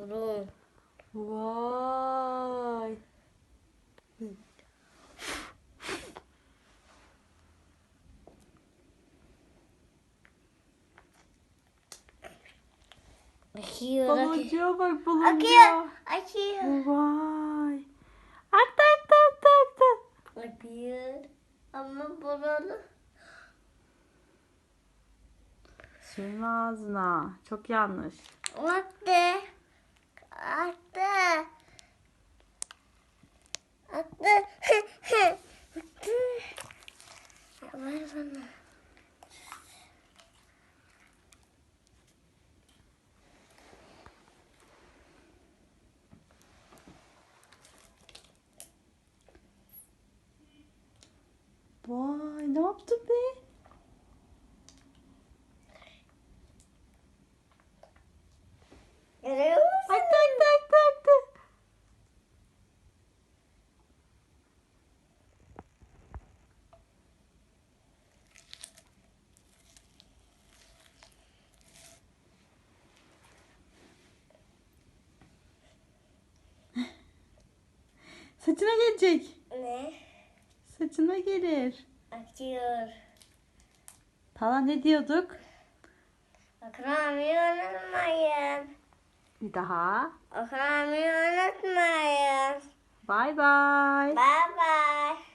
Burun. Vay. Akıyor. akıyor. Baloncuğa bak Akıyor. baloncuğa. Akıyor. Vay. Aktı aktı aktı aktı. Akıyor. Ama burun. Sürme ağzına. Çok yanlış. Attı. Attı. Attı. Ver bana. Vay ne yaptın be? Görüyor musun? Saçına gelecek. Ne? Saçına gelir. Akıyor. Falan ne diyorduk? Akramayı unutmayın. Bir daha. Akramayı unutmayın. Bye bye. Bye bye.